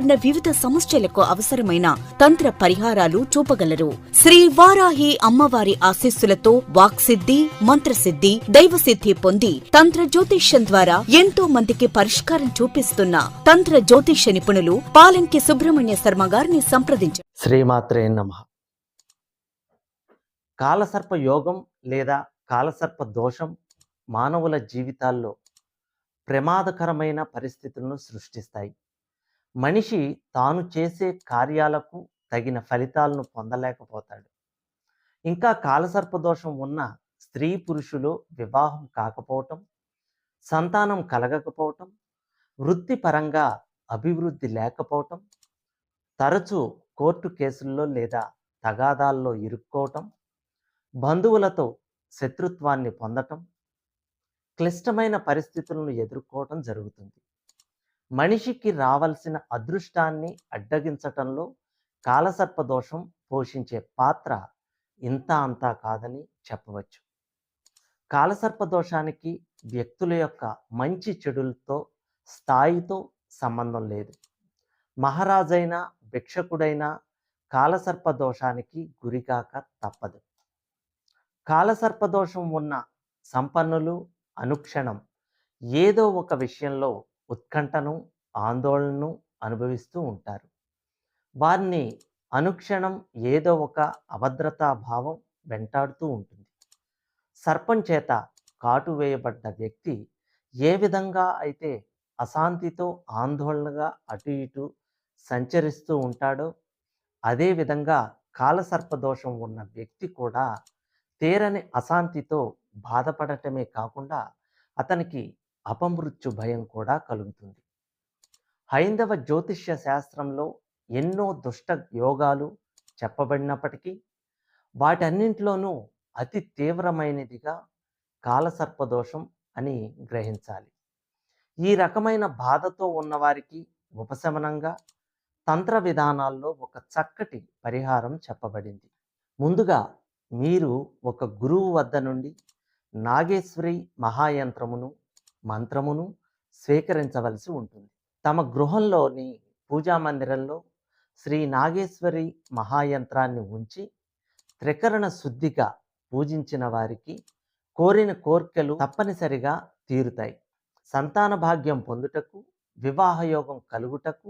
వివిధ సమస్యలకు అవసరమైన తంత్ర పరిహారాలు చూపగలరు. శ్రీ వారాహి అమ్మవారి ఆశీస్సులతో వాక్సిద్ధి మంత్రసిద్ధి దైవసిద్ధి పొంది తంత్ర జ్యోతిష్యం ద్వారా ఎంతో మందికి పరిష్కారం చూపిస్తున్న తంత్ర జ్యోతిష్య నిపుణులు పాలంకి సుబ్రహ్మణ్య శర్మ గారిని సంప్రదించారు శ్రీమాత్రే నమ. కాలసర్ప యోగం లేదా కాలసర్ప దోషం మానవుల జీవితాల్లో ప్రమాదకరమైన పరిస్థితులను సృష్టిస్తాయి. మనిషి తాను చేసే కార్యాలకు తగిన ఫలితాలను పొందలేకపోతాడు. ఇంకా కాలసర్ప దోషం ఉన్న స్త్రీ పురుషులు వివాహం కాకపోవటం సంతానం కలగకపోవటం వృత్తిపరంగా అభివృద్ధి లేకపోవటం తరచూ కోర్టు కేసుల్లో లేదా తగాదాల్లో ఇరుక్కోవటం బంధువులతో శత్రుత్వాన్ని పొందటం క్లిష్టమైన పరిస్థితులను ఎదుర్కోవటం జరుగుతుంది. మనిషికి రావలసిన అదృష్టాన్ని అడ్డగించటంలో కాలసర్ప దోషం పోషించే పాత్ర ఇంత అంతా కాదని చెప్పవచ్చు. కాలసర్ప దోషానికి వ్యక్తుల యొక్క మంచి చెడులతో స్థాయితో సంబంధం లేదు. మహారాజైనా భిక్షకుడైనా కాలసర్ప దోషానికి గురికాక తప్పదు. కాలసర్ప దోషం ఉన్న సంపన్నులు అనుక్షణం ఏదో ఒక విషయంలో ఉత్కంఠను ఆందోళనను అనుభవిస్తూ ఉంటారు. వారిని అనుక్షణం ఏదో ఒక అభద్రతా భావం వెంటాడుతూ ఉంటుంది. సర్పం చేత కాటు వేయబడ్డ వ్యక్తి ఏ విధంగా అయితే అశాంతితో ఆందోళనగా అటు ఇటు సంచరిస్తూ ఉంటాడో అదేవిధంగా కాలసర్పదోషం ఉన్న వ్యక్తి కూడా తీరని అశాంతితో బాధపడటమే కాకుండా అతనికి అపమృత్యు భయం కూడా కలుగుతుంది. హైందవ జ్యోతిష్య శాస్త్రంలో ఎన్నో దుష్ట యోగాలు చెప్పబడినప్పటికీ వాటన్నింటిలోనూ అతి తీవ్రమైనదిగా కాలసర్పదోషం అని గ్రహించాలి. ఈ రకమైన బాధతో ఉన్నవారికి ఉపశమనంగా తంత్ర విధానాల్లో ఒక చక్కటి పరిహారం చెప్పబడింది. ముందుగా మీరు ఒక గురువు వద్ద నుండి నాగేశ్వరి మహాయంత్రమును మంత్రమును స్వీకరించవలసి ఉంటుంది. తమ గృహంలోని పూజా మందిరంలో శ్రీ నాగేశ్వరి మహాయంత్రాన్ని ఉంచి త్రికరణ శుద్ధిగా పూజించిన వారికి కోరిన కోర్కెలు తప్పనిసరిగా తీరుతాయి. సంతాన భాగ్యం పొందుటకు వివాహయోగం కలుగుటకు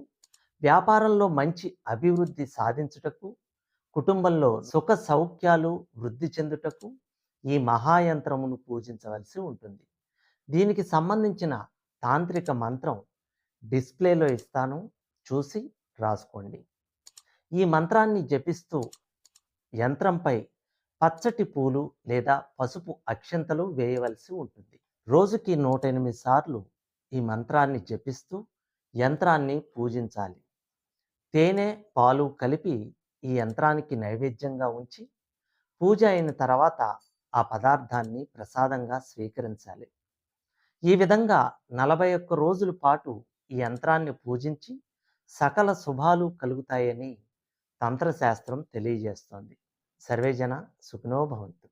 వ్యాపారంలో మంచి అభివృద్ధి సాధించుటకు కుటుంబంలో సుఖ సౌఖ్యాలు వృద్ధి చెందుటకు ఈ మహాయంత్రమును పూజించవలసి ఉంటుంది. దీనికి సంబంధించిన తాంత్రిక మంత్రం డిస్ప్లేలో ఇస్తాను చూసి రాసుకోండి. ఈ మంత్రాన్ని జపిస్తూ యంత్రంపై పచ్చటి పూలు లేదా పసుపు అక్షంతలు వేయవలసి ఉంటుంది. రోజుకి నూట ఎనిమిది సార్లు ఈ మంత్రాన్ని జపిస్తూ యంత్రాన్ని పూజించాలి. తేనె పాలు కలిపి ఈ యంత్రానికి నైవేద్యంగా ఉంచి పూజ అయిన తర్వాత ఆ పదార్థాన్ని ప్రసాదంగా స్వీకరించాలి. ఈ విధంగా నలభై ఒక్క రోజుల పాటు ఈ యంత్రాన్ని పూజించి సకల శుభాలు కలుగుతాయని తంత్రశాస్త్రం తెలియజేస్తోంది. సర్వేజన సుఖినో భవంతు.